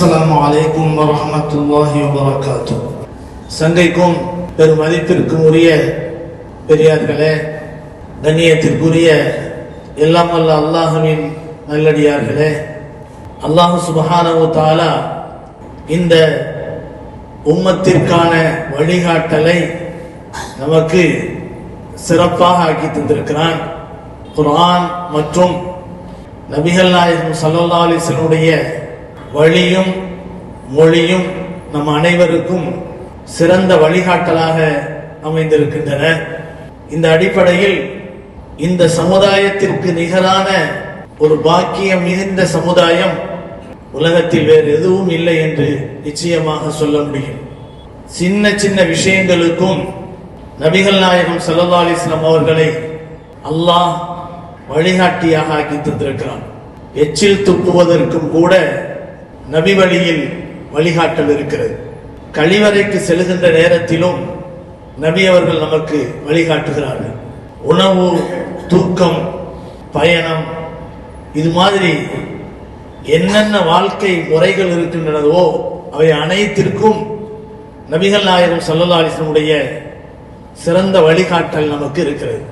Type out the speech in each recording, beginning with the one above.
அஸ்லாம் அலைக்கும் வரமத்துல்லாஹி வரகாத்து சங்கைக்கும் பெரும் மதிப்பிற்கும் உரிய பெரியார்களே கண்ணியத்திற்குரிய எல்லாம் வல்ல அல்லாஹுவின் நல்லடியார்களே அல்லாஹு சுபஹானவு தாலா இந்த உம்மத்திற்கான வழிகாட்டலை நமக்கு சிறப்பாக ஆக்கி தந்திருக்கிறான். குரான் மற்றும் நபிகள் நாயகம் சல்லா அலிசனுடைய வழியும் மொழியும் நம் அனைவருக்கும் சிறந்த வழிகாட்டலாக அமைந்திருக்கின்றன. இந்த அடிப்படையில் இந்த சமுதாயத்திற்கு நிகரான ஒரு பாக்கியம் மிகுந்த சமுதாயம் உலகத்தில் வேறு எதுவும் இல்லை என்று நிச்சயமாக சொல்ல முடியும். சின்ன சின்ன விஷயங்களுக்கும் நபிகள் நாயகம் சல்லா அலிஸ்லாம் அவர்களை அல்லாஹ் வழிகாட்டியாக ஆக்கி தந்திருக்கிறான். எச்சில் துப்புவதற்கும் கூட நபி வழியில் வழிகாட்டல் இருக்கிறது. கழிவறைக்கு செல்கின்ற நேரத்திலும் நபி அவர்கள் நமக்கு வழிகாட்டுகிறார்கள். உணவு தூக்கம் பயணம் இது மாதிரி என்னென்ன வாழ்க்கை முறைகள் இருக்கின்றனவோ அவை அனைத்திற்கும் நபிகள் நாயகம் சல்லல்லா அலிஸ்லமுடைய சிறந்த வழிகாட்டல் நமக்கு இருக்கிறது.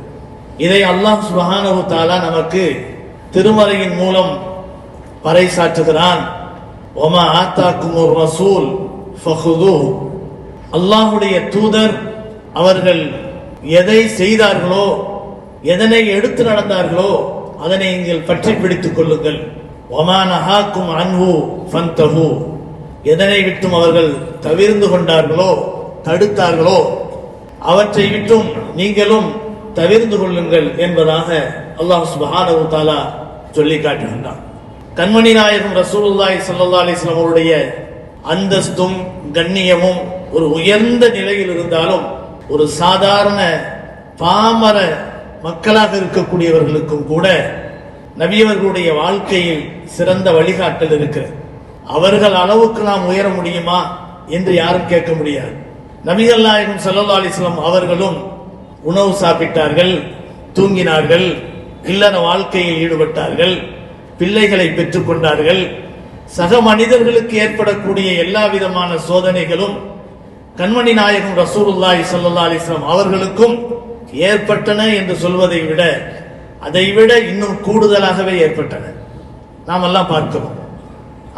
இதை அல்லாஹ் சுபஹானஹு தாலா நமக்கு திருமறையின் மூலம் பறைசாற்றுகிறான். ஒமா ஆத்தாக்கும் ஒரு ரசூல் ஃபஹுது அல்லாஹுடைய தூதர் அவர்கள் எதை செய்தார்களோ எதனை எடுத்து நடந்தார்களோ அதனை நீங்கள் பற்றி பிடித்துக் கொள்ளுங்கள். ஒமா நஹாக்கும் அன்ஹு ஃபந்தஹு எதனை விட்டும் அவர்கள் தவிர்ந்து கொண்டார்களோ தடுத்தார்களோ அவற்றை விட்டும் நீங்களும் தவிர்ந்து கொள்ளுங்கள் என்பதாக அல்லாஹ் சுபஹானவு தாலா சொல்லி காட்டுகின்றான். கண்மணி நாயகம் ரசூலுல்லாய் சல்லா அலிஸ்லாம் அவருடைய அந்தஸ்தும் கண்ணியமும் ஒரு உயர்ந்த நிலையில் இருந்தாலும் ஒரு சாதாரண பாமர மக்களாக இருக்கக்கூடியவர்களுக்கும் கூட நபியவர்களுடைய வாழ்க்கையில் சிறந்த வழிகாட்டல் இருக்கிறது. அவர்கள் அளவுக்கு நாம் உயர முடியுமா என்று யாரும் கேட்க முடியாது. நபிகள் நாயகம் சல்லா அலிஸ்லாம் அவர்களும் உணவு சாப்பிட்டார்கள் தூங்கினார்கள் இல்லற வாழ்க்கையில் ஈடுபட்டார்கள். பிள்ளைகளை பெற்றுக்கொண்டார்கள் சக மனிதர்களுக்கு ஏற்படக்கூடிய எல்லா விதமான சோதனைகளும் கண்மணி நாயகம் ரசூலுல்லாஹி சல்லா அலிஸ்லாம் அவர்களுக்கும் ஏற்பட்டன என்று சொல்வதை விட அதை விட இன்னும் கூடுதலாகவே ஏற்பட்டன. நாம் எல்லாம் பார்க்கிறோம்.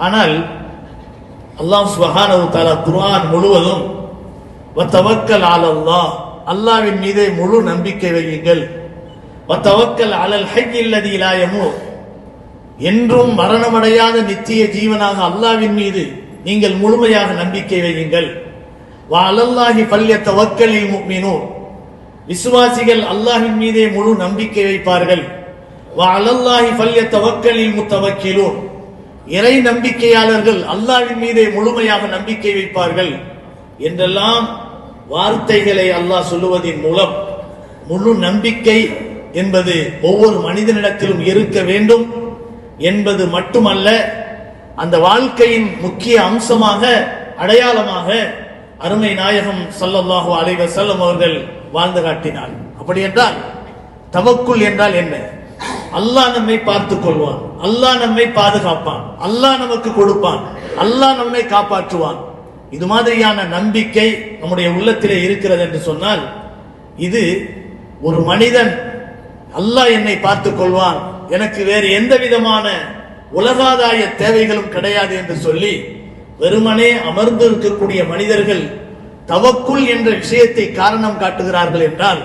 ஆனால் அல்லாஹ் சுபஹானஹு தாலா குர்ஆன் முழுவதும் வத்தவக்கல் அலல்லாஹ் அல்லாஹ்வின் மீதே முழு நம்பிக்கை வையுங்கள். வத்தவக்கல் அலல் ஹை இல்லதி இலாயமோ என்றும் மரணமடையாத நித்திய ஜீவனாக அல்லாவின் மீது நீங்கள் முழுமையாக நம்பிக்கை வையுங்கள். வா அலல்லாஹி பல்ய தவக்கலில் முக்மினூன். விசுவாசிகள் அல்லாஹின் மீதே முழு நம்பிக்கை வைப்பார்கள். வா அலல்லாஹி பல்ய தவக்கலில் முத்தவக்கிலூன். இறை நம்பிக்கையாளர்கள் அல்லாவின் மீதே முழுமையாக நம்பிக்கை வைப்பார்கள். என்றெல்லாம் வார்த்தைகளை அல்லாஹ் சொல்லுவதின் மூலம் முழு நம்பிக்கை என்பது ஒவ்வொரு மனிதனிடத்திலும் இருக்க வேண்டும். என்பது மட்டுமல்ல அந்த வாழ்க்கையின் முக்கிய அம்சமாக அடையாளமாக அருமை நாயகம் சல்லல்லாஹு அலைஹி செல்லம் அவர்கள் வாழ்ந்து காட்டினார். அப்படி என்றால் தவக்குள் என்றால் என்ன? அல்லாஹ் நம்மை பார்த்துக் கொள்வான். அல்லாஹ் நம்மை பாதுகாப்பான். அல்லாஹ் நமக்கு கொடுப்பான். அல்லாஹ் நம்மை காப்பாற்றுவான். இது மாதிரியான நம்பிக்கை நம்முடைய உள்ளத்திலே இருக்கிறது என்று சொன்னால் இது ஒரு மனிதன் அல்லாஹ் என்னை பார்த்துக் கொள்வான். எனக்கு வேறு எந்த விதமான உலகாதாய தேவைகளும் கிடையாது என்று சொல்லி வெறுமனே அமர்ந்து இருக்கக்கூடிய மனிதர்கள் தவக்குள் என்ற விஷயத்தை காரணம் காட்டுகிறார்கள் என்றால்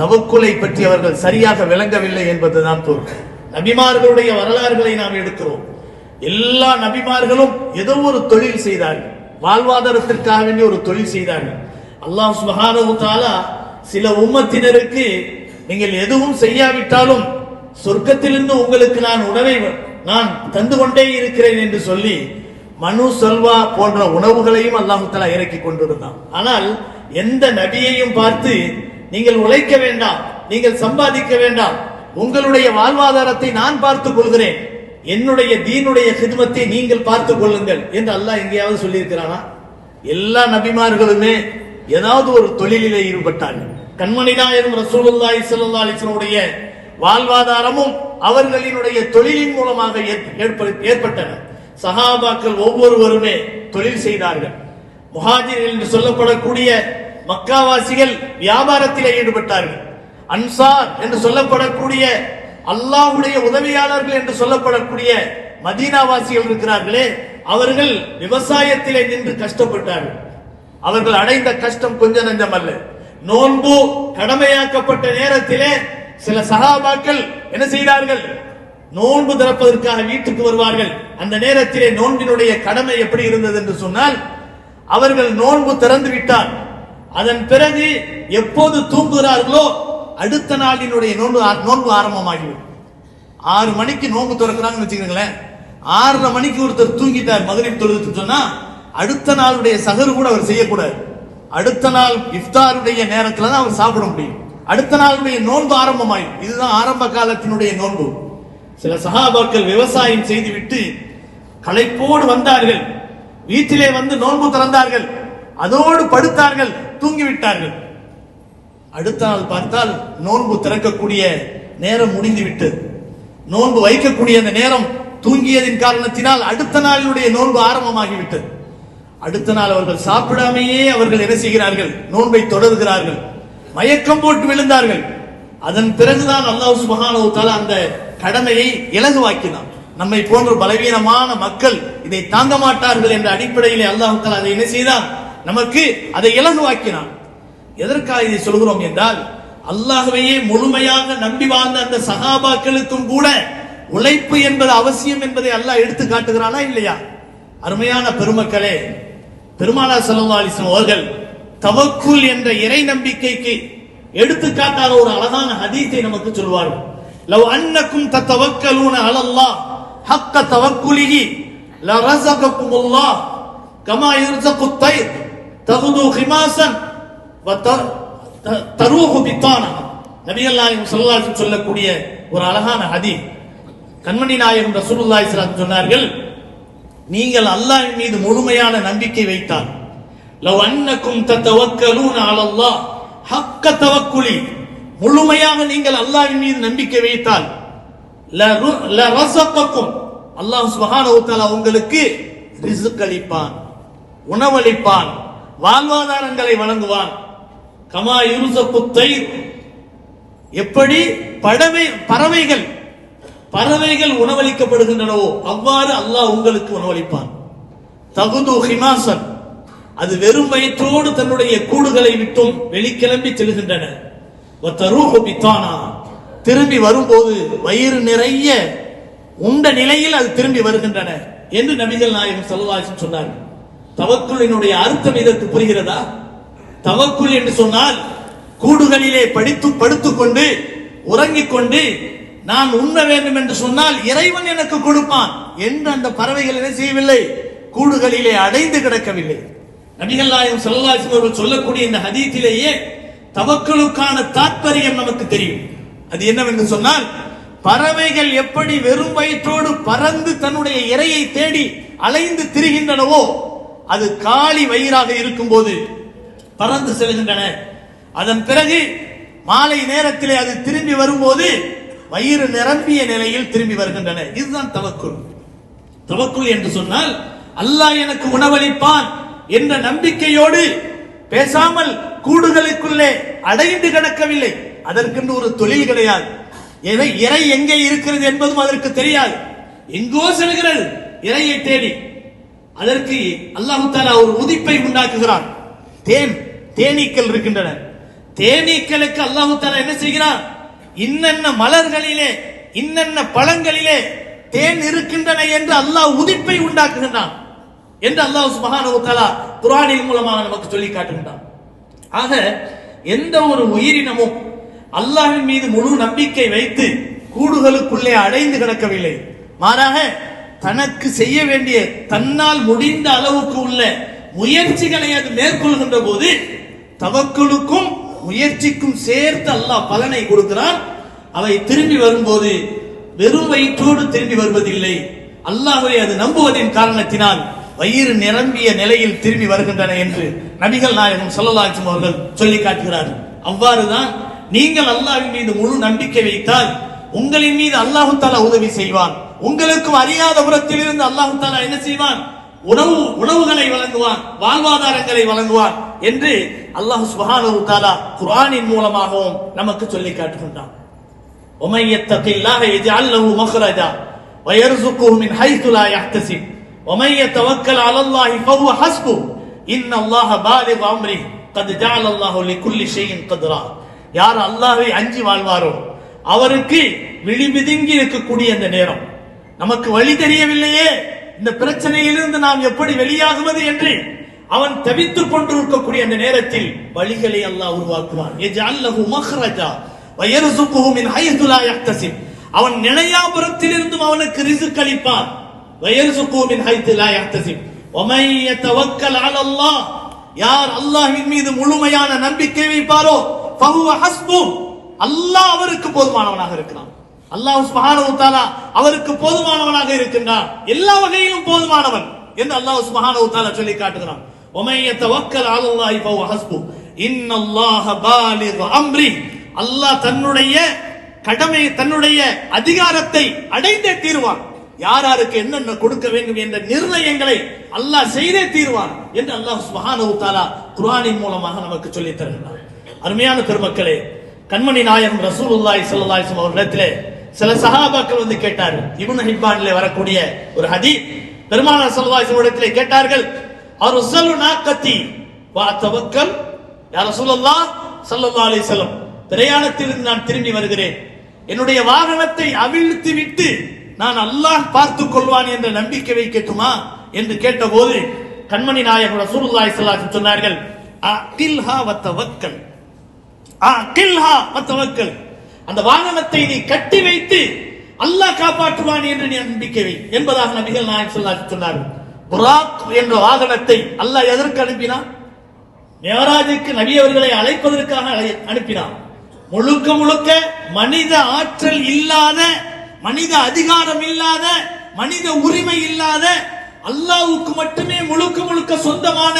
தவக்குலை பற்றி அவர்கள் சரியாக விளங்கவில்லை என்பதுதான் பொருள். நபிமார்களுடைய வரலாறுகளை நாம் எடுக்கிறோம். எல்லா நபிமார்களும் ஏதோ ஒரு தொழில் செய்தார்கள். வாழ்வாதாரத்திற்காக வேண்டிய ஒரு தொழில் செய்தார்கள். அல்லாஹ் சுபஹானஹு சில உம்மத்தினருக்கு நீங்கள் எதுவும் செய்யாவிட்டாலும் சொர்க்கத்திலிருந்து உங்களுக்கு நான் உணவை நான் தந்து கொண்டே இருக்கிறேன் என்று சொல்லி மனு சொல்வா போன்ற உணவுகளையும் அல்லாஹு தஆலா இறக்கி கொண்டிருந்தான். ஆனால் எந்த நபியையும் பார்த்து நீங்கள் உழைக்க வேண்டாம் நீங்கள் சம்பாதிக்க வேண்டாம் உங்களுடைய வாழ்வாதாரத்தை நான் பார்த்துக் கொள்கிறேன் என்னுடைய தீனுடைய ஹிதமத்தை நீங்கள் பார்த்துக் கொள்ளுங்கள் என்று அல்லாஹ் எங்கேயாவது சொல்லியிருக்கிறானா? எல்லா நபிமார்களுமே ஏதாவது ஒரு தொழிலிலே ஈடுபட்டார்கள். கண்மணி நாயகம் ரசூலுல்லாஹி ஸல்லல்லாஹு அலைஹி வாழ்வாதாரமும் அவர்களினுடைய தொழிலின் மூலமாக ஏற்பட்டன. சஹாபாக்கள் ஒவ்வொருவருமே தொழில் செய்தார்கள். முஹாஜிர் என்று சொல்லப்படக்கூடிய மக்காவாசிகள் வியாபாரத்தில் ஈடுபட்டார்கள். அன்சார் என்று சொல்லப்படக்கூடிய அல்லாஹ்வுடைய உதவியாளர்கள் என்று சொல்லப்படக்கூடிய மதீனாவாசிகள் இருக்கிறார்களே அவர்கள் விவசாயத்திலே நின்று கஷ்டப்பட்டார்கள். அவர்கள் அடைந்த கஷ்டம் கொஞ்சம் நஞ்சம் அல்ல. நோன்பு கடமையாக்கப்பட்ட நேரத்திலே சில சகாபாக்கள் என்ன செய்தார்கள்? நோன்பு திறப்பதற்காக வீட்டுக்கு வருவார்கள். அந்த நேரத்திலே நோன்பினுடைய கடமை எப்படி இருந்தது என்று சொன்னால் அவர்கள் நோன்பு திறந்து விட்டார். அதன் பிறகு எப்போது தூங்குகிறார்களோ அடுத்த நாளினுடைய நோன்பு நோன்பு ஆரம்பமாகிவிடும். ஆறு மணிக்கு நோன்பு திறக்கிறாங்கன்னு வச்சுக்கிறீங்களேன் ஆறரை மணிக்கு ஒருத்தர் தூங்கிட்டார் மகரிப் தொழுதுன்னு சொன்னா அடுத்த நாளுடைய சகரு கூட அவர் செய்யக்கூடாது. அடுத்த நாள் இஃப்தாருடைய நேரத்தில் தான் அவர் சாப்பிட முடியும். அடுத்த நாளுடைய நோன்பு ஆரம்பமாயும் இதுதான் ஆரம்ப காலத்தினுடைய நோன்பு. சில சகாபாக்கள் விவசாயம் செய்துவிட்டு களைப்போடு வந்தார்கள். வீட்டிலே வந்து நோன்பு திறந்தார்கள். அதோடு படுத்தார்கள் தூங்கிவிட்டார்கள். அடுத்த நாள் பார்த்தால் நோன்பு திறக்கக்கூடிய நேரம் முடிந்து விட்டது நோன்பு வைக்கக்கூடிய அந்த நேரம் தூங்கியதின் காரணத்தினால் அடுத்த நாளினுடைய நோன்பு ஆரம்பமாகிவிட்டது. அடுத்த நாள் அவர்கள் சாப்பிடாமையே அவர்கள் என்ன செய்கிறார்கள்? நோன்பை தொடர்கிறார்கள். மயக்கம் போட்டு விழுந்தார்கள். அதன் பிறகுதான் அல்லாஹ் சுபஹானஹு தஆலா அந்த கடமையை இலகுவாக்கினான். நம்மை போன்ற பலவீனமான மக்கள் இதை தாங்க மாட்டார்கள் என்ற அடிப்படையிலே அல்லாஹ் அதை என்ன செய்தான்? நமக்கு அதை இலகுவாக்கினான். எதற்காக இதை சொல்கிறோம் என்றால் அல்லாஹ்வையே முழுமையாக நம்பி வாழ்ந்த அந்த சகாபாக்களுக்கும் கூட உழைப்பு என்பது அவசியம் என்பதை அல்லாஹ் எடுத்து காட்டுகிறானா இல்லையா? அருமையான பெருமக்களே பெருமானா ஸல்லல்லாஹு அலைஹி அவர்கள் தவக்குள் என்ற இறை நம்பிக்கைக்கு எடுத்துக்காட்டாக ஒரு அழகான ஹதீத்தை நமக்கு சொல்வார்கள். லவ் அன்னக்கும் தத்தவக்கலூன அலல்லா ஹக்க தவக்குலிகி தவக்குலிஹி லரஸகக்கும் அல்லாஹ் கமா யர்ஸகு தைர் தகுது ஹிமாசன் வ த தரூஹு பித்தானா. நபிகள்நாயகம் ஸல்லல்லாஹு சொல்லக்கூடிய ஒரு அழகான ஹதீஸ். கண்மணி நாயகம் ரசூலுல்லாஹி ஸல்லல்லாஹு சொன்னார்கள் நீங்கள் அல்லாஹ்வின் மீது முழுமையான நம்பிக்கை வைத்தார்கள் லவ் அன்னக்கும் தத்தவக்கலூன அலல்லாஹ். ஹக்க தவக்குலி. முழுமையாக நீங்கள் அல்லாஹ்வின் மீது நம்பிக்கை வைத்தால் ல ரசக்கக்கும் அல்லாஹ் சுபஹானஹு வ தஆலா உங்களுக்கு ரிஸ்க் அளிப்பான் உணவளிப்பான் வாழ்வாதாரங்களை வழங்குவான். கமா யுருசப்பு தயிர். எப்படி? படவை பறவைகள். பறவைகள் உணவளிக்கப்படுகின்றனவோ அவ்வாறு அல்லாஹ் உங்களுக்கு உணவளிப்பான். தகுது ஹிமாசன். அது வெறும் வயிற்றோடு தன்னுடைய கூடுகளை விட்டும் வெளிக்கிளம்பி செல்கின்றன. திரும்பி வரும்போது வயிறு நிறைய உண்ட நிலையில் அது திரும்பி வருகின்றன என்று நபிகள் நாயகம் ஸல்லல்லாஹு சொன்னார்கள். தவக்குளினுடைய அர்த்தம் இதற்கு புரிகிறதா? தவக்குள் என்று சொன்னால் கூடுகளிலே படித்து படுத்துக்கொண்டு உறங்கிக் கொண்டு நான் உண்ண வேண்டும் என்று சொன்னால் இறைவன் எனக்கு கொடுப்பான் என்று அந்த பறவைகள் என்ன செய்யவில்லை? கூடுகளிலே அடைந்து கிடக்கவில்லை. நபிகள் நாயகம் ஸல்லல்லாஹு அவர்கள் சொல்லக்கூடிய இந்த ஹதீத்திலேயே தவக்களுக்கான தாற்பயம் நமக்கு தெரியும். அது என்னவென்று சொன்னால் பறவைகள் எப்படி வெறும் வயிற்றோடு பறந்து தன்னுடைய இரையை தேடி அலைந்து திரிகின்றனவோ அது காலி வயிறாக இருக்கும்போது பறந்து செல்கின்றன. அதன் பிறகு மாலை நேரத்திலே அது திரும்பி வரும்போது வயிறு நிரம்பிய நிலையில் திரும்பி வருகின்றன. இதுதான் தவக்குள் தவக்குள் என்று சொன்னால் அல்லாஹ் எனக்கு உணவளிப்பான். என்ற நம்பிக்கையோடு பேசாமல் கூடுகளுக்குள்ளே அடைந்து கிடக்கவில்லை. அதற்கென்று ஒரு தொழில் கிடையாது. எதை இறை எங்கே இருக்கிறது என்பதும் அதற்கு தெரியாது. எங்கோ செல்கிறது இறையை தேடி. அதற்கு அல்லாஹு தாலா ஒரு உதிப்பை உண்டாக்குகிறான். தேன் தேனீக்கள் இருக்கின்றன. தேனீக்களுக்கு அல்லாஹு தாலா என்ன செய்கிறான்? இன்னென்ன மலர்களிலே இன்னென்ன பழங்களிலே தேன் இருக்கின்றன என்று அல்லாஹ் உதிப்பை உண்டாக்குகின்றான். என்று அல்லாஹ் சுப்ஹானஹு வ தஆலா மூலமாக நமக்கு சொல்லி காட்டுகின்றான். ஆக எந்த ஒரு உயிரினமும் அல்லாஹின் மீது முழு நம்பிக்கை வைத்து கூடுகளுக்குள்ளே அடைந்து கிடக்கவில்லை. மாறாக தனக்கு செய்ய வேண்டிய தன்னால் முடிந்த அளவுக்கு உள்ள முயற்சிகளை அது மேற்கொள்கின்ற போது தவக்குலுக்கும் முயற்சிக்கும் சேர்த்து அல்லாஹ் பலனை கொடுக்கிறான். அவை திரும்பி வரும்போது வெறும் வயிற்றோடு திரும்பி வருவதில்லை. அல்லாஹை அது நம்புவதின் காரணத்தினால் வயிறு நிரம்பிய நிலையில் திரும்பி வருகின்றன என்று நபிகள் நாயகம் சொல்லலாச்சும் அவர்கள் சொல்லி காட்டுகிறார்கள். அவ்வாறுதான் நீங்கள் அல்லாவின் மீது முழு நம்பிக்கை வைத்தால் உங்களின் மீது அல்லாஹு தாலா உதவி செய்வான். உங்களுக்கும் அறியாத புறத்தில் இருந்து அல்லாஹு தாலா என்ன செய்வான்? உணவு உணவுகளை வழங்குவான் வாழ்வாதாரங்களை வழங்குவான் என்று அல்லாஹ் சுபானு தாலா குரானின் மூலமாகவும் நமக்கு சொல்லி காட்டுகின்றான். உமையத்தத்தை இல்லாத எஜி அல்லவு மஹ்ரஜா வயர்சுக்கு மின் ஹைத்துலா யாக்தசின் ومن يتوكل على الله فهو حسبه ان الله بالغ امره قد جعل الله لكل شيء قدرا யார் அல்லாஹ்வை அஞ்சி வாழ்வாரோ அவருக்கு விழிபிதுங்கி இருக்கக்கூடிய அந்த நேரம் நமக்கு வழி தெரியவில்லையே இந்த பிரச்சனையிலிருந்து நாம் எப்படி வெளியாகுவது என்று அவன் தவித்துக் கொண்டிருக்கக்கூடிய அந்த நேரத்தில் வழிகளை அல்லாஹ் உருவாக்குவான் யஜ்அல்லஹு மக்ரஜா வயர்சுக்குஹு மின் ஹைது லா யஹ்தசிப் அவன் நினையாபுரத்திலிருந்தும் அவனுக்கு ரிஸ்க் அளிப்பான் வயர்சுக்குஹு மின் ஹைது லா யஹ்தசிப் வமை யதவக்கல் அலல்லாஹ் யார் அல்லாஹ்வின் மீது முழுமையான நம்பிக்கை வைப்பாரோ ஃபஹுவ ஹஸ்பு அல்லாஹ் அவருக்கு போதுமானவனாக இருக்கிறான் அல்லாஹ் சுப்ஹானஹு தஆலா அவருக்கு போதுமானவனாக இருக்கின்றான் எல்லா வகையிலும் போதுமானவன் என்று அல்லாஹ் சுப்ஹானஹு தஆலா சொல்லி காட்டுகிறான் ومن يتوكل على الله فهو حسبه ان الله بالغ امره அல்லாஹ் தன்னுடைய கடமை தன்னுடைய அதிகாரத்தை அடைந்தே தீர்வான் யார் யாருக்கு என்னென்ன கொடுக்க வேண்டும் என்ற நிர்ணயங்களை அல்லாஹ் செய்தே தீர்வான் என்று அல்லாஹ் சுப்ஹானஹு தாலா குரானின் மூலமாக நமக்கு சொல்லித் தருகிறார் அருமையான பெருமக்களே கண்மணி நாயகம் ரசூலுல்லாய் ஸல்லல்லாஹு அலைஹி அவர்களிடத்திலே சில சஹாபாக்கள் வந்து கேட்டார் இபுன் ஹிப்பானில் வரக்கூடிய ஒரு ஹதீஸ். பெருமானார் ஸல்லல்லாஹு இடத்திலே கேட்டார்கள் அவர் உஸல்லு நாக்கத்தி வா தவக்கல் யா ரசூலல்லாஹ் ஸல்லல்லாஹு செல்லம் பிரயாணத்திலிருந்து நான் திரும்பி வருகிறேன். என்னுடைய வாகனத்தை அவிழ்த்து விட்டு நான் அல்லாஹ் பார்த்து கொள்வான் என்ற நம்பிக்கை வைக்கட்டுமா என்று கேட்டபோது கண்மணி நாயகம் ரசூலுல்லாஹி ஸல்லல்லாஹு சொன்னார்கள் அகில்ஹா வத்தவக்கல் அகில்ஹா வத்தவக்கல் அந்த வாகனத்தை நீ கட்டி வைத்து அல்லாஹ் காப்பாற்றுவான் என்று நீ நம்பிக்கை வை என்பதாக நபிகள் நாயகம் ஸல்லல்லாஹு சொன்னார்கள். புராக் என்ற வாகனத்தை அல்லாஹ் எதற்கு அனுப்பினான்? மேராஜுக்கு நபி அவர்களை அழைப்பதற்காக அழை- அனுப்பினான். முழுக்க முழுக்க மனித ஆற்றல் இல்லாத மனித அதிகாரம் இல்லாத மனித உரிமை இல்லாத அல்லாவுக்கு மட்டுமே முழுக்க முழுக்க சொந்தமான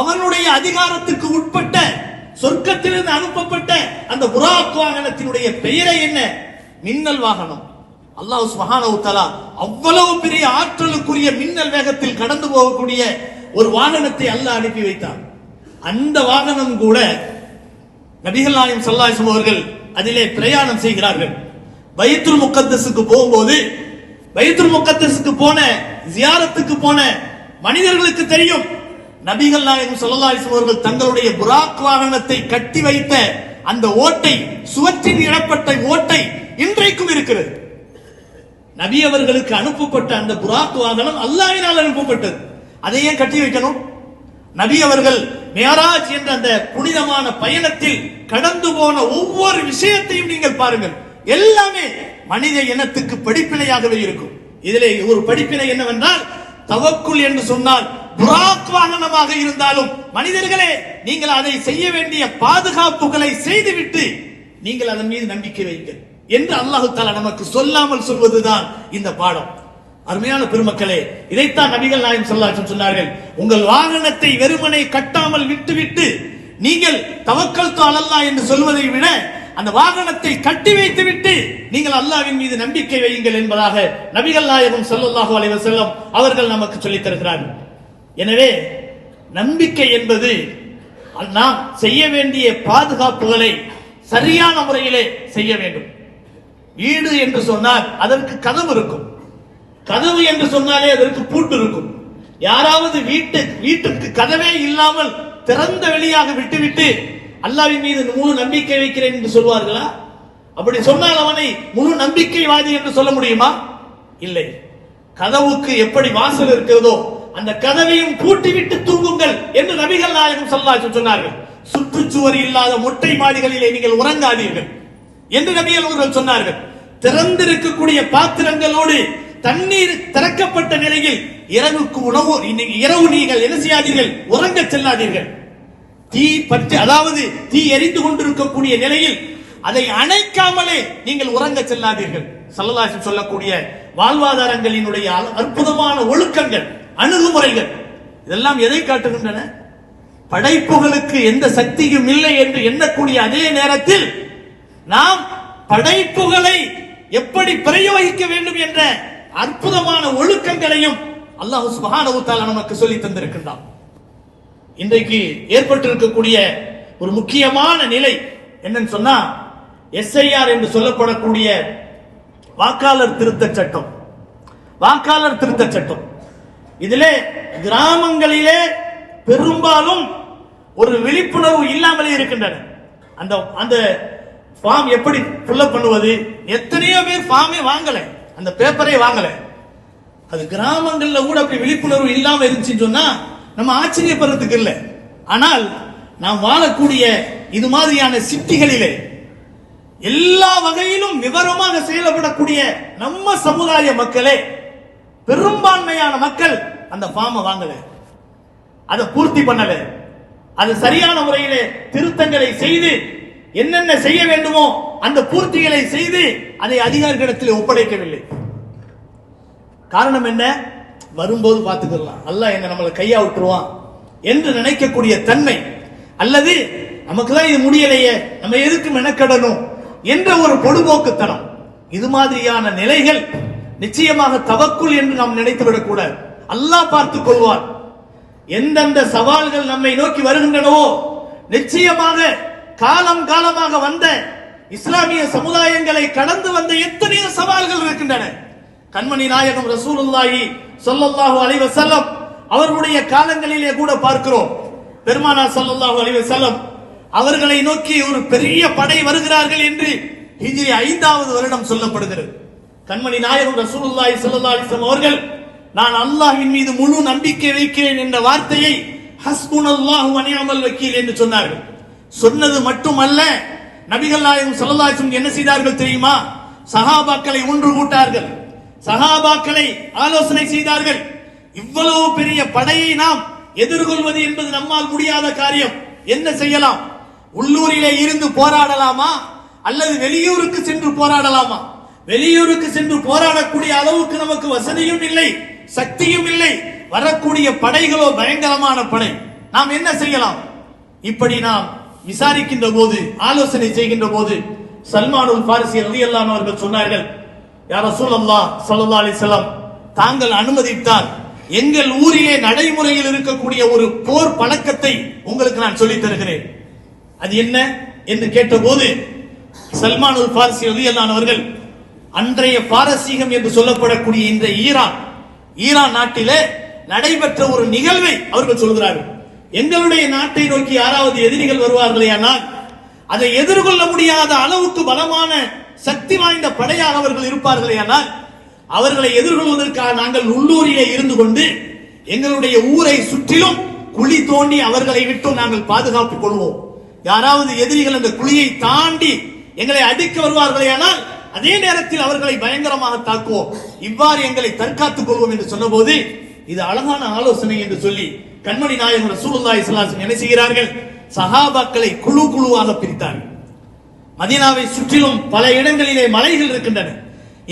அவனுடைய அதிகாரத்துக்கு உட்பட்ட சொர்க்கத்திலிருந்து அனுப்பப்பட்ட அந்த புராக் வாகனத்தினுடைய பெயரை என்ன? மின்னல் வாகனம். அல்லாஹ் சுப்ஹானஹு தஆலா அவ்வளவு பெரிய ஆற்றலுக்குரிய மின்னல் வேகத்தில் கடந்து போகக்கூடிய ஒரு வாகனத்தை அல்லாஹ் அனுப்பி வைத்தான். அந்த வாகனம் கூட நபிகள் நாயம் ஸல்லல்லாஹு அவர்கள் அதிலே பிரயாணம் செய்கிறார்கள். பைத்துல் முக்கத்தஸுக்கு போகும்போது பைத்துல் முக்கத்தஸுக்கு போன ஜியாரத்துக்கு போன மனிதர்களுக்கு தெரியும். நபிகள் நாயகம் ஸல்லல்லாஹு அவர்கள் தங்களுடைய புராக் வாகனத்தை கட்டி வைத்த அந்த ஓட்டை சுவற்றின் இடப்பட்ட ஓட்டை இன்றைக்கும் இருக்கிறது. நபி அவர்களுக்கு அனுப்பப்பட்ட அந்த புராக் வாகனம் அல்லாவினால் அனுப்பப்பட்டது. அதை ஏன் கட்டி வைக்கணும். நபி அவர்கள் மேராஜ் என்ற அந்த புனிதமான பயணத்தில் கடந்து போன ஒவ்வொரு விஷயத்தையும் நீங்கள் பாருங்கள். எல்லாமே மனித இனத்துக்கு படிப்பினையாகவே இருக்கும். இதிலே ஒரு படிப்பினை என்னவென்றால் தவக்குள் என்று சொன்னால் புராக் வாகனமாக இருந்தாலும் மனிதர்களே நீங்கள் அதை செய்ய வேண்டிய பாதுகாப்புகளை செய்துவிட்டு நீங்கள் அதன் மீது நம்பிக்கை வைங்கள் என்று அல்லாஹு தாலா நமக்கு சொல்லாமல் சொல்வதுதான் இந்த பாடம். அருமையான பெருமக்களே இதைத்தான் நபிகள் நாயம் சொல்லாச்சும் சொன்னார்கள். உங்கள் வாகனத்தை வெறுமனை கட்டாமல் விட்டுவிட்டு நீங்கள் தவக்கல் அலல்லா என்று சொல்வதை விட அந்த வாகனத்தை கட்டி வைத்து விட்டு நீங்கள் அல்லாவின் மீது நம்பிக்கை வையுங்கள் என்பதாக நபிகள் நாயகம் ஸல்லல்லாஹு அலைவர் செல்லும் அவர்கள் நமக்கு சொல்லித் தருகிறார்கள். எனவே நம்பிக்கை என்பது நாம் செய்ய வேண்டிய பாதுகாப்புகளை சரியான முறையிலே செய்ய வேண்டும். வீடு என்று சொன்னால் அதற்கு கதவு இருக்கும். கதவு என்று சொன்னாலே அதற்கு பூட்டு இருக்கும். யாராவது வீட்டு வீட்டுக்கு கதவே இல்லாமல் திறந்த வெளியாக விட்டுவிட்டு அல்லாவின் மீது முழு நம்பிக்கை வைக்கிறேன் என்று சொல்வார்களா? அப்படி சொன்னால் அவனை முழு நம்பிக்கைவாதி என்று சொல்ல முடியுமா? இல்லை. கதவுக்கு எப்படி வாசல் இருக்கிறதோ அந்த கதவையும் பூட்டிவிட்டு தூங்குங்கள் என்று நபிகள் நாயகம் ஸல்லல்லாஹு சொன்னார்கள். சுற்றுச்சுவர் இல்லாத மொட்டை மாடிகளிலே நீங்கள் உறங்காதீர்கள் என்று நபிகள் அவர்கள் சொன்னார்கள். திறந்திருக்கக்கூடிய பாத்திரங்களோடு தண்ணீர் திறக்கப்பட்ட நிலையில் இரவுக்கு உணவு இன்னைக்கு இரவு நீங்கள் என்ன செய்யாதீர்கள்? உறங்க செல்லாதீர்கள். தீ பற்றி அதாவது தீ எரிந்து கொண்டிருக்கக்கூடிய நிலையில் அதை அணைக்காமலே நீங்கள் உறங்க செல்லாதீர்கள். சல்லல்லாஹு சொல்லக்கூடிய வாழ்வாதாரங்களினுடைய அல- அற்புதமான ஒழுக்கங்கள் அணுகுமுறைகள் இதெல்லாம் எதை காட்டுகின்றன? படைப்புகளுக்கு எந்த சக்தியும் இல்லை என்று எண்ணக்கூடிய அதே நேரத்தில் நாம் படைப்புகளை எப்படி பிரயோகிக்க வேண்டும் என்ற அற்புதமான ஒழுக்கங்களையும் அல்லாஹ் மகானவத்தால் நமக்கு சொல்லி தந்திருக்கின்றான். இன்றைக்கு ஏற்பட்டிருக்கக்கூடிய ஒரு முக்கியமான நிலை என்னன்னு சொன்னா எஸ்ஐஆர் என்று சொல்லப்படக்கூடிய வாக்காளர் திருத்த சட்டம். வாக்காளர் திருத்த சட்டம். இதிலே கிராமங்களிலே பெரும்பாலும் ஒரு விழிப்புணர்வு இல்லாமலே இருக்கின்றன. அந்த அந்த ஃபார்ம் எப்படி ஃபுல்லப் பண்ணுவது? எத்தனையோ பேர் ஃபார்மே வாங்கல. அந்த பேப்பரே வாங்கல. அது கிராமங்களில் கூட அப்படி விழிப்புணர்வு இல்லாமல் இருந்துச்சுன்னு சொன்னா நம்ம ஆச்சரியப்படுறதுக்கு இல்லை. ஆனால் நாம் வாழக்கூடிய இது மாதிரியான சிட்டிகளிலே எல்லா வகையிலும் விவரமாக செயல்படக்கூடிய நம்ம சமுதாய மக்களே பெரும்பான்மையான மக்கள் அந்த ஃபார்மை வாங்கல. அதை பூர்த்தி பண்ணல. அது சரியான முறையிலே திருத்தங்களை செய்து என்னென்ன செய்ய வேண்டுமோ அந்த பூர்த்திகளை செய்து அதை அதிகாரிகளிடத்தில் ஒப்படைக்கவில்லை. காரணம் என்ன? வரும்போது பார்த்துக்கலாம். அல்லாஹ் என்ன நம்மளை கையா விட்டுருவான் என்று நினைக்கக்கூடிய தன்மை அல்லது நமக்கு தான் இது முடியலையே நம்ம எதுக்கு மெனக்கடணும் என்ற ஒரு பொடுபோக்குத்தனம். இது மாதிரியான நிலைகள் நிச்சயமாக தவக்குள் என்று நாம் நினைத்து விடக்கூடாது. அல்லாஹ் பார்த்துக் கொள்வார் எந்தெந்த சவால்கள் நம்மை நோக்கி வருகின்றனவோ நிச்சயமாக காலம் காலமாக வந்த இஸ்லாமிய சமுதாயங்களை கடந்து வந்த எத்தனையோ சவால்கள் இருக்கின்றன. கண்மணி நாயகம் ரசூலுல்லாஹி சொல்லல்லாஹு அலைவ செல்லம் அவர்களுடைய காலங்களிலே கூட பார்க்கிறோம். பெருமானார் சொல்லல்லாஹு அலைவ செல்லம் அவர்களை நோக்கி ஒரு பெரிய படை வருகிறார்கள் என்று ஹிஜ்ரி ஐந்தாவது வருடம் சொல்லப்படுகிறது. கண்மணி நாயகம் ரசூலுல்லாஹி ஸல்லல்லாஹு அலைஹி அவர்கள் நான் அல்லாஹ்வின் மீது முழு நம்பிக்கை வைக்கிறேன் என்ற வார்த்தையை ஹஸ்புனல்லாஹு வ வக்கீல் என்று சொன்னார்கள். சொன்னது மட்டுமல்ல நபிகள் நாயகம் ஸல்லல்லாஹு என்ன செய்தார்கள் தெரியுமா? சஹாபாக்களை ஒன்று கூட்டார்கள். சகாபாக்களை ஆலோசனை செய்தார்கள். இவ்வளவு பெரிய படையை நாம் எதிர்கொள்வது என்பது நம்மால் முடியாத காரியம். என்ன செய்யலாம்? உள்ளூரிலே இருந்து போராடலாமா? அல்லது வெளியூருக்கு சென்று போராடலாமா? வெளியூருக்கு சென்று போராடக்கூடிய அளவுக்கு நமக்கு வசதியும் இல்லை சக்தியும் இல்லை. வரக்கூடிய படைகளோ பயங்கரமான படை. நாம் என்ன செய்யலாம்? இப்படி நாம் விசாரிக்கின்ற போது ஆலோசனை செய்கின்ற போது சல்மானுல் பாரிசி ரலியல்லாஹு அவர்கள் சொன்னார்கள் யார் ரசூலல்லாஹ் ஸல்லல்லாஹு தாங்கள் அனுமதித்தால் எங்கள் ஊரிலே நடைமுறையில் இருக்கக்கூடிய ஒரு போர் பழக்கத்தை உங்களுக்கு நான் சொல்லித் தருகிறேன். அது என்ன என்று கேட்டபோது சல்மான் உல் பாரசி ரலியல்லாஹு அவர்கள் அன்றைய பாரசீகம் என்று சொல்லப்படக்கூடிய இந்த ஈரான் ஈரான் நாட்டிலே நடைபெற்ற ஒரு நிகழ்வை அவர்கள் சொல்கிறார்கள். எங்களுடைய நாட்டை நோக்கி யாராவது எதிரிகள் வருவார்களேயானால் அதை எதிர்கொள்ள முடியாத அளவுக்கு பலமான சக்தி வாய்ந்த படையாக அவர்கள் இருப்பார்களேயானால் அவர்களை எதிர்கொள்வதற்காக நாங்கள் உள்ளூரிலே இருந்து கொண்டு எங்களுடைய ஊரை சுற்றிலும் குழி தோண்டி அவர்களை விட்டு நாங்கள் பாதுகாத்துக் கொள்வோம். யாராவது எதிரிகள் அந்த குழியை தாண்டி எங்களை அடிக்க வருவார்களேயானால் அதே நேரத்தில் அவர்களை பயங்கரமாக தாக்குவோம். இவ்வாறு எங்களை தற்காத்துக் கொள்வோம் என்று சொன்னபோது இது அழகான ஆலோசனை என்று சொல்லி கண்மணி நாயகம் ரசூலுல்லாஹி என்ன செய்கிறார்கள் சகாபாக்களை குழு குழுவாக பிரித்தார்கள். மதீனாவை சுற்றிலும் பல இடங்களிலே மலைகள் இருக்கின்றன.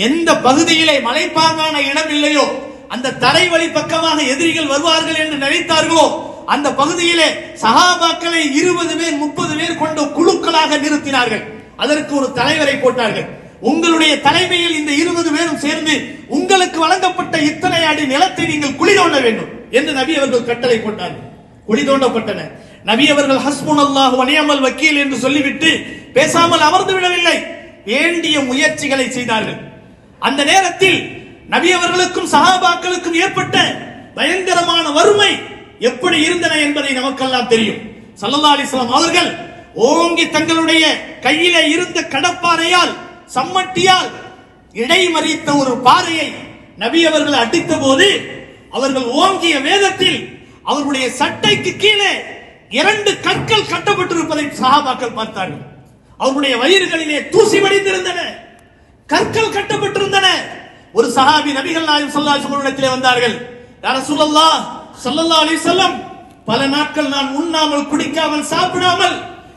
எந்த பகுதியிலே மலைப்பாங்கான இடம் இல்லையோ அந்த தரைவழி பக்கமாக எதிரிகள் வருவார்கள் என்று நினைத்தார்களோ அந்த பகுதியிலே சகாபாக்களை இருபது பேர் முப்பது பேர் கொண்ட குழுக்களாக நிறுத்தினார்கள். அதற்கு ஒரு தலைவரை போட்டார்கள். உங்களுடைய தலைமையில் இந்த இருபது பேரும் சேர்ந்து உங்களுக்கு வழங்கப்பட்ட இத்தனை அடி நிலத்தை நீங்கள் குழி தோண்ட வேண்டும் என்று நபி அவர்கள் கட்டளை போட்டார்கள். குழி தோண்டப்பட்டன. நபி அவர்கள் ஹஸ்முன் அல்லாஹ் வனியமல் வக்கீல் என்று சொல்லிவிட்டு பேசாமல் அமர்ந்து விடவில்லை. வேண்டிய முயற்சிகளை செய்தார்கள். அந்த நேரத்தில் நபி அவர்களுக்கும் சகாபாக்களுக்கும் ஏற்பட்ட பயங்கரமான வறுமை எப்படி இருந்தன என்பதை நமக்கெல்லாம் தெரியும். சல்லல்லா அலிஸ்லாம் அவர்கள் ஓங்கி தங்களுடைய கையில இருந்த கடப்பாறையால் சம்மட்டியால் இடைமறித்த ஒரு பாறையை நபி அவர்கள் அடித்த போது அவர்கள் ஓங்கிய வேதத்தில் அவர்களுடைய சட்டைக்கு கீழே இரண்டு கற்கள் கட்டப்பட்டிருப்பதை சகாபாக்கள் பார்த்தார்கள். அவருடைய வயிறுகளிலே தூசி வடிந்திருந்தன. கற்கள் கட்டப்பட்டிருந்தன. ஒரு சஹாபி நபிகள் நாயகம் ஸல்லல்லாஹு அலைஹி வந்தார்கள். ரசூலல்லா சல்லல்லா அலி அலைஹி பல நாட்கள் நான் உண்ணாமல் குடிக்காமல் சாப்பிடாமல்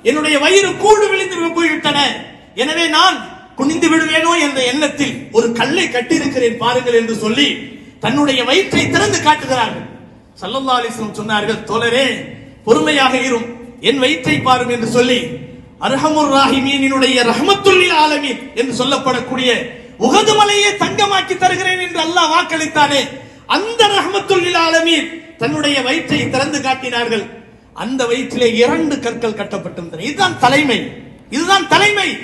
என்னுடைய வயிறு கூடு விழுந்து போய்விட்டன. எனவே நான் குனிந்து விடுவேனோ என்ற எண்ணத்தில் ஒரு கல்லை கட்டியிருக்கிறேன் பாருங்கள் என்று சொல்லி தன்னுடைய வயிற்றை திறந்து காட்டுகிறார்கள். சல்லல்லா அலிஸ்லம் சொன்னார்கள் தோழரே பொறுமையாக இரும் என் வயிற்றை பாரும் என்று சொல்லி அர்ஹமுர் ராஹிமீனினுடைய ரஹமத்துல்லில் ஆலமீன் என்று சொல்லப்படக்கூடிய உகது மலையை தங்கமாக்கி தருகிறேன் என்று அல்லாஹ் வாக்களித்தானே. அந்த ரஹமத்துல் ஆலமீன் தன்னுடைய வயிற்றை திறந்து காட்டினார்கள். அந்த வயிற்றிலே இரண்டு கற்கள் கட்டப்பட்டிருந்தன. இதுதான் தலைமை. இதுதான் தலைமை.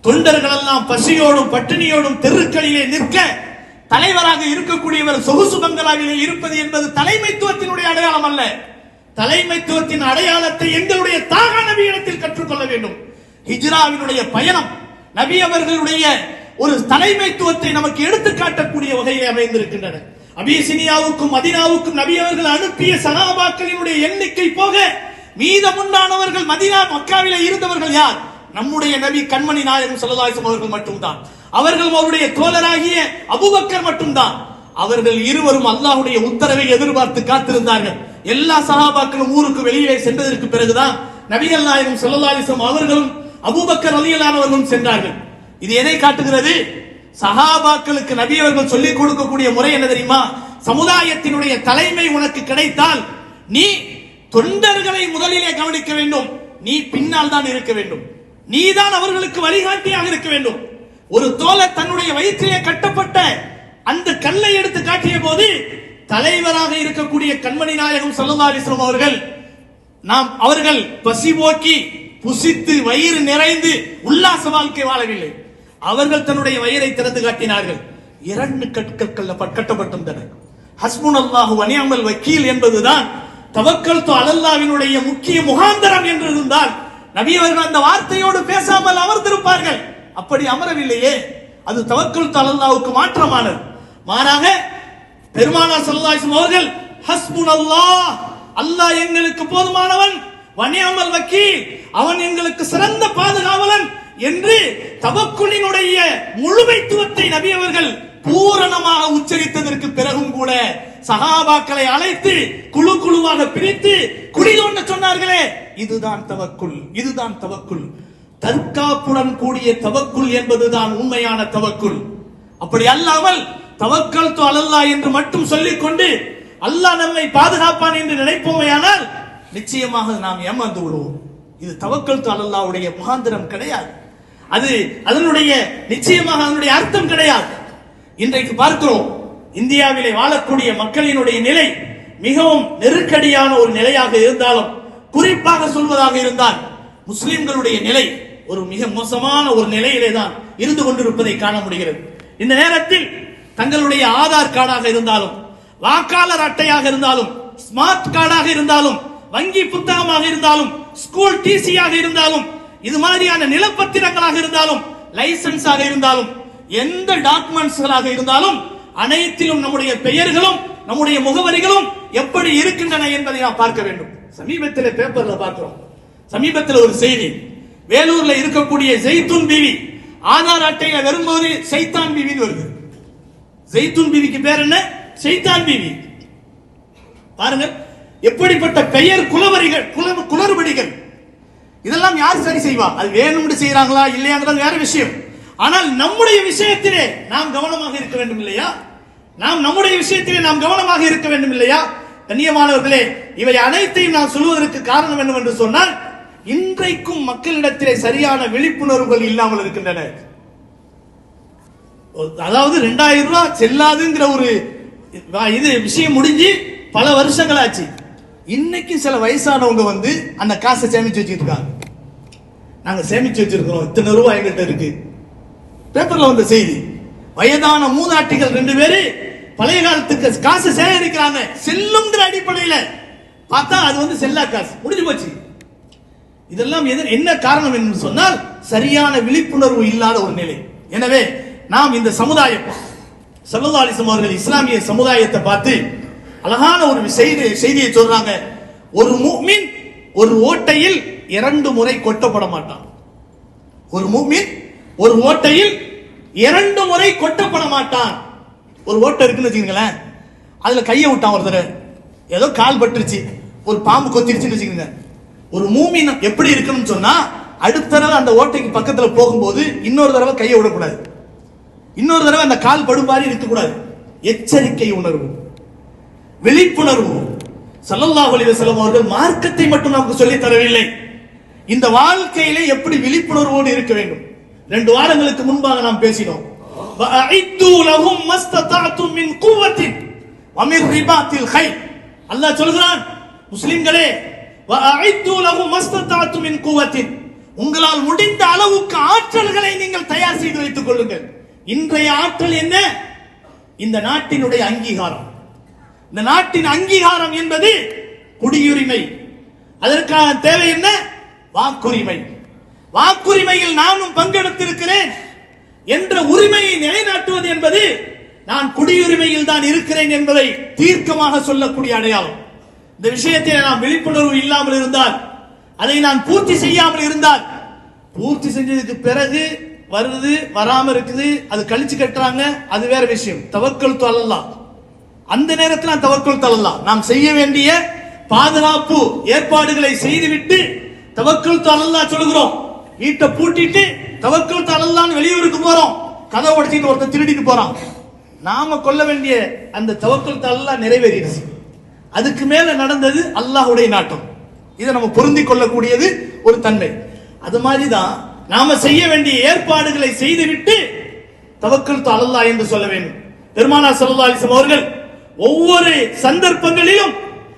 தொண்டர்கள் எல்லாம் பசியோடும் பட்டினியோடும் தெருக்களிலே நிற்க தலைவராக இருக்கக்கூடியவர் சொகுசு பங்களாவிலே இருப்பது என்பது தலைமைத்துவத்தினுடைய அடையாளம் அல்ல. தலைமைத்துவத்தின் அடையாளத்தை எங்களுடைய தாகா நபியிடத்தில் கற்றுக்கொள்ள வேண்டும். ஹிஜ்ராவினுடைய பயணம் நபி அவர்களுடைய ஒரு தலைமைத்துவத்தை நமக்கு எடுத்து காட்டக்கூடிய வகையிலே அமைந்திருக்கின்றன. அபிசினியாவுக்கும் மதினாவுக்கும் நபி அவர்கள் அனுப்பிய சகாபாக்களினுடைய எண்ணிக்கை போக மீதமுண்டானவர்கள் மதினா மக்காவில இருந்தவர்கள் யார்? நம்முடைய நபி கண்மணி நாயகம் ஸல்லல்லாஹு அவர்கள் மட்டும்தான். அவர்கள் அவருடைய தோழராகிய அபுபக்கர் மட்டும்தான். அவர்கள் இருவரும் அல்லாஹுடைய உத்தரவை எதிர்பார்த்து காத்திருந்தார்கள். எல்லா சஹாபாக்களும் ஊருக்கு வெளியிலே சென்றதற்கு பிறகுதான் நபிகள் நாயகம் ஸல்லல்லாஹு அவர்களும் அபூபக்கர் அலியலானவர்களும் சென்றார்கள். இது எதை காட்டுகிறது? சஹாபாக்களுக்கு நபி அவர்கள் சொல்லிக் கொடுக்கக்கூடிய முறை என்ன தெரியுமா? சமுதாயத்தினுடைய தலைமை உனக்கு கிடைத்தால் நீ தொண்டர்களை முதலிலே கவனிக்க வேண்டும். நீ பின்னால் தான் இருக்க வேண்டும். நீதான் அவர்களுக்கு வழிகாட்டியாக இருக்க வேண்டும். ஒரு தோழர் தன்னுடைய வயிற்றிலே கட்டப்பட்ட அந்த கல்லை எடுத்து காட்டிய போது தலைவராக இருக்கக்கூடிய கண்மணி நாயகம் ஸல்லல்லாஹு அவர்கள் நாம் அவர்கள் பசி போக்கி புசித்து வயிறு நிறைந்து உல்லாச வாழ்க்கை வாழவில்லை. அவர்கள் தன்னுடைய வயிறை திறந்து காட்டினார்கள். இரண்டு கற்கள் கட்டப்பட்டிருந்தன. ஹஸ்முன் அல்லாஹு வனியாமல் வக்கீல் என்பதுதான் தவக்கல் அலல்லாவினுடைய முக்கிய முகாந்தரம் என்று இருந்தால் நபி அவர்கள் அந்த வார்த்தையோடு பேசாமல் அமர்ந்திருப்பார்கள். அப்படி அமரவில்லையே. அது தவக்கல் அலல்லாவுக்கு மாற்றமானது. மாறாக பெருமானார் ஸல்லல்லாஹு அவர்கள் ஹஸ்புன் அல்லாஹ் அல்லாஹ் எங்களுக்கு போதுமானவன் வணியாமல் வக்கீல் அவன் எங்களுக்கு சிறந்த பாதுகாவலன் என்று தவக்குலினுடைய முழுமைத்துவத்தை நபி அவர்கள் பூரணமாக உச்சரித்ததற்கு பிறகும் கூட சகாபாக்களை அழைத்து குழு குழுவாக பிரித்து குடி தோண்ட சொன்னார்களே இதுதான் தவக்குள் இதுதான் தவக்குள் தற்காப்புடன் கூடிய தவக்குள் என்பதுதான் உண்மையான தவக்குள் அப்படி அல்லாமல் தவக்கல் து அலல்லா என்று மட்டும் சொல்லிக் கொண்டு அல்லாஹ் நம்மை பாதுகாப்பான் என்று நினைப்போமையானால் நிச்சயமாக நாம் ஏமாந்து விடுவோம். இது தவக்கல் து அலல்லாவுடைய முகாந்திரம் கிடையாது. அது அதனுடைய நிச்சயமாக அதனுடைய அர்த்தம் கிடையாது. இன்றைக்கு பார்க்கிறோம் இந்தியாவிலே வாழக்கூடிய மக்களினுடைய நிலை மிகவும் நெருக்கடியான ஒரு நிலையாக இருந்தாலும் குறிப்பாக சொல்வதாக இருந்தால் முஸ்லிம்களுடைய நிலை ஒரு மிக மோசமான ஒரு நிலையிலே தான் இருந்து கொண்டிருப்பதை காண முடிகிறது. இந்த நேரத்தில் தங்களுடைய ஆதார் கார்டாக இருந்தாலும் வாக்காளர் அட்டையாக இருந்தாலும் ஸ்மார்ட் கார்டாக இருந்தாலும் வங்கி புத்தகமாக இருந்தாலும் ஸ்கூல் டிசியாக இருந்தாலும் இது மாதிரியான நிலப்பத்திரங்களாக இருந்தாலும் லைசன்ஸாக இருந்தாலும் எந்த டாக்குமெண்ட்ஸ்களாக இருந்தாலும் அனைத்திலும் நம்முடைய பெயர்களும் நம்முடைய முகவரிகளும் எப்படி இருக்கின்றன என்பதை நாம் பார்க்க வேண்டும். சமீபத்தில் பேப்பர்ல பார்க்கிறோம். சமீபத்தில் ஒரு செய்தி. வேலூர்ல இருக்கக்கூடிய ஜெய்தூன் பிவி ஆதார் அட்டையில வரும்போது சைத்தான் பிவின்னு வருது. ஜெய்தூன் பீவிக்கு பேர் என்ன? செய்தான் பீவி. பாருங்க எப்படிப்பட்ட பெயர் குலவரிகள் குல குளறுபடிகள். இதெல்லாம் யார் சரி செய்வா? அது வேணும்னு செய்யறாங்களா இல்லையாங்கிறது வேற விஷயம். ஆனால் நம்முடைய விஷயத்திலே நாம் கவனமாக இருக்க வேண்டும் இல்லையா? நாம் நம்முடைய விஷயத்திலே நாம் கவனமாக இருக்க வேண்டும் இல்லையா? கண்ணியமானவர்களே இவை அனைத்தையும் நான் சொல்வதற்கு காரணம் என்னவென்று சொன்னால் இன்றைக்கும் மக்களிடத்திலே சரியான விழிப்புணர்வுகள் இல்லாமல் இருக்கின்றன. அதாவது ரெண்டாயிரம் ரூபா செல்லாதுங்கிற ஒரு இது விஷயம் முடிஞ்சு பல வருஷங்கள் ஆச்சு இன்னைக்கு சில வயசானவங்க வந்து அந்த காசை சேமிச்சு வச்சுட்டு இருக்காங்க நாங்க சேமிச்சு வச்சிருக்கிறோம். இத்தனை ரூபாய் எங்கிட்ட இருக்கு. பேப்பர்ல வந்த செய்தி வயதான மூதாட்டிகள் ரெண்டு பேரு பழைய காலத்துக்கு காசு சேகரிக்கிறாங்க. செல்லுங்கிற அடிப்படையில பார்த்தா அது வந்து செல்லா காசு. முடிஞ்சு போச்சு. இதெல்லாம் என்ன காரணம் என்று சொன்னால் சரியான விழிப்புணர்வு இல்லாத ஒரு நிலை. எனவே நாம் இந்த சமுதாயம் சல்லல்லாஹு அலைஹி அவர்கள் இஸ்லாமிய சமுதாயத்தை பார்த்து அழகான ஒரு செய்தி செய்தியை சொல்றாங்க. ஒரு மூமின் ஒரு ஓட்டையில் இரண்டு முறை கொட்டப்பட மாட்டான். ஒரு மூமின் ஒரு ஓட்டையில் இரண்டு முறை கொட்டப்பட மாட்டான். ஒரு ஓட்டை இருக்குன்னு வச்சுக்கோங்களேன். அதுல கையை விட்டான் ஒருத்தர். ஏதோ கால் பட்டுருச்சு. ஒரு பாம்பு கொத்திருச்சுன்னு வச்சுக்கோங்க. ஒரு மூமின் எப்படி இருக்கணும்னு சொன்னா அடுத்த தடவை அந்த ஓட்டைக்கு பக்கத்துல போகும்போது இன்னொரு தடவை கையை விடக்கூடாது. இன்னொரு தடவை அந்த கால் படுமாறி இருக்கக்கூடாது. எச்சரிக்கை உணர்வு. விழிப்புணர்வு. சல்லல்லா சல்லல்லாஹ் அலிவசலம் அவர்கள் மார்க்கத்தை மட்டும் நமக்கு சொல்லி தரவில்லை. இந்த வாழ்க்கையிலே எப்படி விழிப்புணர்வோடு இருக்க வேண்டும்? ரெண்டு வாரங்களுக்கு முன்பாக நாம் பேசினோம். அல்லாஹ் சொல்கிறான் முஸ்லிம்களே உங்களால் முடிந்த அளவுக்கு ஆற்றல்களை நீங்கள் தயார் செய்து வைத்துக் கொள்ளுங்கள். இன்றைய ஆற்றல் என்ன? இந்த நாட்டினுடைய அங்கீகாரம். இந்த நாட்டின் அங்கீகாரம் என்பது குடியுரிமை. அதற்கான தேவை என்ன? வாக்குரிமை. வாக்குரிமையில் நானும் பங்கெடுத்திருக்கிறேன் என்ற உரிமையை நிலைநாட்டுவது என்பது நான் குடியுரிமையில் தான் இருக்கிறேன் என்பதை தீர்க்கமாக சொல்லக்கூடிய அடையாளம். இந்த விஷயத்தில் நாம் விழிப்புணர்வு இல்லாமல் இருந்தால் அதை நான் பூர்த்தி செய்யாமல் இருந்தால் பூர்த்தி செஞ்சதுக்கு பிறகு வருது வராம இருக்குது அது கழிச்சு கட்டுறாங்க அது வேற விஷயம். தவக்கல் தொழலாம் அந்த நேரத்தில் நான் தவக்கல் தள்ளலாம் நாம் செய்ய வேண்டிய பாதுகாப்பு ஏற்பாடுகளை செய்துவிட்டு தவக்கல் தள்ளலா சொல்கிறோம் வீட்டை பூட்டிட்டு தவக்கல் தள்ளலான்னு வெளியூருக்கு போறோம். கதை உடச்சிட்டு ஒருத்தர் திருடிட்டு போறான். நாம கொள்ள வேண்டிய அந்த தவக்கல் தள்ளலா நிறைவேறிடுச்சு. அதுக்கு மேல நடந்தது அல்லாஹுடைய நாட்டம். இதை நம்ம பொருந்தி கொள்ளக்கூடியது ஒரு தன்மை. அது மாதிரி தான் நாம செய்ய வேண்டிய ஏற்பாடுகளை செய்துவிட்டு தவக்கல் அல்லாஹ் என்று சொல்ல வேண்டும். பெருமானா சல்லா அவர்கள் ஒவ்வொரு சந்தர்ப்பங்களிலும்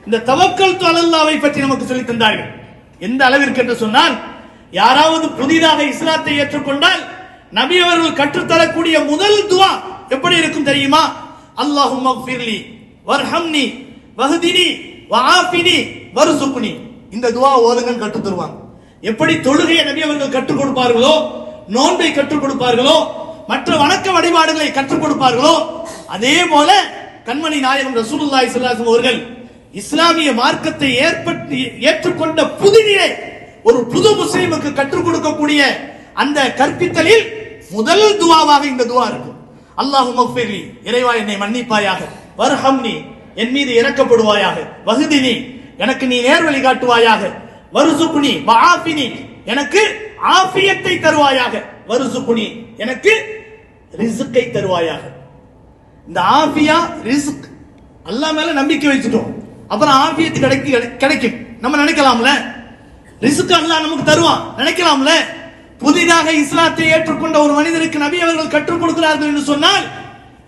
இந்த தவக்கல் அல்லாவை பற்றி நமக்கு சொல்லி தந்தார்கள். எந்த அளவிற்கு என்று சொன்னால் யாராவது புதிதாக இஸ்லாத்தை ஏற்றுக்கொண்டால் நபி அவர்கள் கற்றுத்தரக்கூடிய முதல் துவா எப்படி இருக்கும் தெரியுமா? அல்லாஹும் மக்ஃபிர்லி வர்ஹம்னி வஹ்தினி வஆஃபினி வர்சுக்னி. இந்த துவா ஓதுங்கன்னு கற்றுத் தருவாங்க. எப்படி தொழுகையை நபி அவர்கள் கற்றுக் கொடுப்பார்களோ நோன்பை கற்றுக் கொடுப்பார்களோ மற்ற வணக்க வழிபாடுகளை கற்றுக் கொடுப்பார்களோ அதே போல கண்மணி நாயகம் ரசூலுல்லாய் சல்லாசம் அவர்கள் இஸ்லாமிய மார்க்கத்தை ஏற்பட்டு ஏற்றுக்கொண்ட புதிதிலே ஒரு புது முஸ்லீமுக்கு கற்றுக் கொடுக்கக்கூடிய அந்த கற்பித்தலில் முதல் துவாவாக இந்த துவா இருக்கும். அல்லாஹு மஃபிரி இறைவா என்னை மன்னிப்பாயாக வர்ஹம்னி என் மீது இறக்கப்படுவாயாக வகுதினி எனக்கு நீ நேர்வழி காட்டுவாயாக வருசுகுனி வஆஃபினி எனக்கு ஆஃபியத்தை தருவாயாக. வருசுகுனி எனக்கு ரிசுக்கை தருவாயாக. இந்த ஆஃபியா ரிசுக் அல்லாஹ் மேல நம்பிக்கை வச்சுட்டோம். அப்புறம் ஆஃபியத்து கிடைக்கு கிடைக்கும். நம்ம நினைக்கலாம்ல? ரிசுக்கு அல்லாஹ் நமக்கு தருவான். நினைக்கலாம்ல? புதிதாக இஸ்லாத்தை ஏற்றுக்கொண்ட ஒரு மனிதருக்கு நபி அவர்கள் கற்றுக் கொடுக்கிறார்கள் என்று சொன்னால்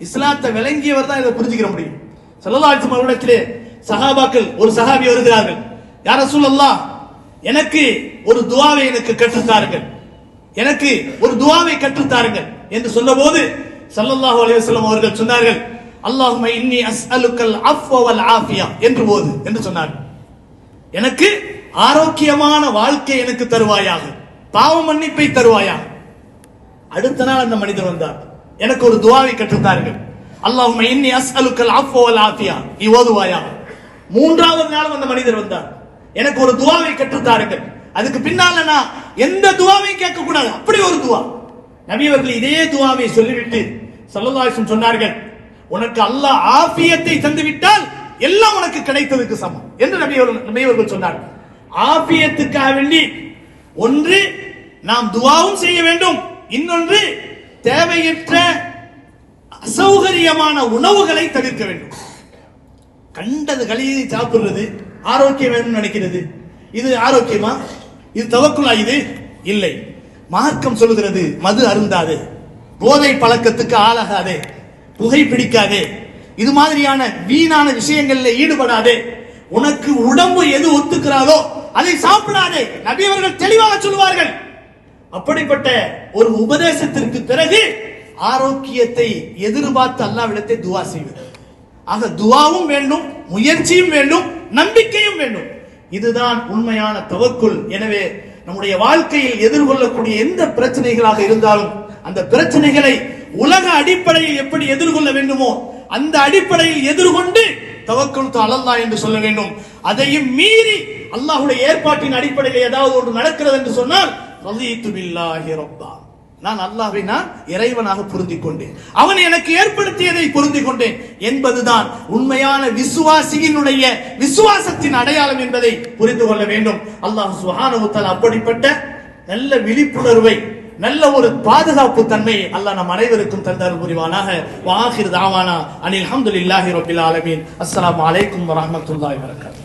இஸ்லாத்தை விளங்கியவர் தான் இதை புரிஞ்சுக்கிற முடியும். ஸல்லல்லாஹு அலைஹி சகாபாக்கள் சஹாபாக்கள் ஒரு சஹாபி வருகிறார்கள். யார சொல்லல்லாஹ் எனக்கு ஒரு துவாவை எனக்கு கற்றுத்தாருங்கள். எனக்கு ஒரு துவாவை கற்றுத்தாருங்கள் என்று சொன்னபோது ஸல்லல்லாஹு அலைஹி வஸல்லம் அவர்கள் சொன்னார்கள் அல்லாஹும்ம இன்னி அஸ்அலுக்கல் அஃவ வல் ஆஃபியா என்று போது என்று சொன்னார்கள் எனக்கு ஆரோக்கியமான வாழ்க்கை எனக்கு தருவாயாக பாவ மன்னிப்பை தருவாயாக. அடுத்த நாள் அந்த மனிதர் வந்தார். எனக்கு ஒரு துவாவை கற்றுத்தார்கள் அல்லாஹும்ம இன்னி அஸ்அலுக்கல் அஃவ வல் ஆஃபியா நீ ஓதுவாயா மூன்றாவது நாள் அந்த மனிதர் வந்தார். எனக்கு ஒரு துவாவை கற்றுத்தாருங்கள். அதுக்கு பின்னால நான் எந்த துவாவையும் கேட்க கூடாது அப்படி ஒரு துவா. நபி அவர்கள் இதே துவாவை சொல்லிவிட்டு சல்லதாசன் சொன்னார்கள் உனக்கு அல்லாஹ் ஆபியத்தை தந்து விட்டால் எல்லாம் உனக்கு கிடைத்ததுக்கு சமம். என்று நபி அவர்கள் நபி அவர்கள் சொன்னார்கள். ஆபியத்துக்காக வேண்டி ஒன்று நாம் துவாவும் செய்ய வேண்டும். இன்னொன்று தேவையற்ற அசௌகரியமான உணவுகளை தவிர்க்க வேண்டும். கண்டது கழியை சாப்பிடுறது ஆரோக்கியம் வேணும்னு நினைக்கிறது. இது ஆரோக்கியமா? இது தவக்குலா இது? இல்லை. மார்க்கம் சொல்லுகிறது மது அருந்தாது. போதை பழக்கத்துக்கு ஆளாகாதே. புகை பிடிக்காதே. இது மாதிரியான வீணான விஷயங்கள்ல ஈடுபடாதே. உனக்கு உடம்பு எது ஒத்துக்கிறாதோ அதை சாப்பிடாதே. நபி அவர்கள் தெளிவாக சொல்லுவார்கள். அப்படிப்பட்ட ஒரு உபதேசத்திற்கு பிறகு ஆரோக்கியத்தை எதிர்பார்த்து அல்லாவிடத்தை துவா செய்வது. ஆக துவாவும் வேண்டும் முயற்சியும் வேண்டும். நம்பிக்கையும் வேண்டும். இதுதான் உண்மையான தவக்குள். எனவே நம்முடைய வாழ்க்கையில் எதிர்கொள்ளக்கூடிய எந்த பிரச்சனைகளாக இருந்தாலும் அந்த பிரச்சனைகளை உலக அடிப்படையில் எப்படி எதிர்கொள்ள வேண்டுமோ அந்த அடிப்படையில் எதிர்கொண்டு தவக்கல் அலல்லா என்று சொல்ல வேண்டும். அதையும் மீறி அல்லாஹுடைய ஏற்பாட்டின் அடிப்படையில் ஏதாவது ஒன்று நடக்கிறது என்று சொன்னால் ரலீத்து பில்லாஹி ரப்பா. நான் அல்லாவை நான் இறைவனாக புரிந்து கொண்டேன் அவன் எனக்கு ஏற்படுத்தியதை புரிந்து கொண்டேன் என்பதுதான் உண்மையான விசுவாசியினுடைய விசுவாசத்தின் அடையாளம் என்பதை புரிந்து கொள்ள வேண்டும். அல்லாஹ் சுஹானஹு அப்படிப்பட்ட நல்ல விழிப்புணர்வை நல்ல ஒரு பாதுகாப்பு தன்மையை அல்லாஹ் நம் அனைவருக்கும் தந்தார் புரிவானாக. வாஹிர் தாவானா அனில் அல்ஹம்துலில்லாஹி ரபில் ஆலமீன். அஸ்லாம் அலைக்கும் வரஹ்மத்துல்லாஹி வரகாத்து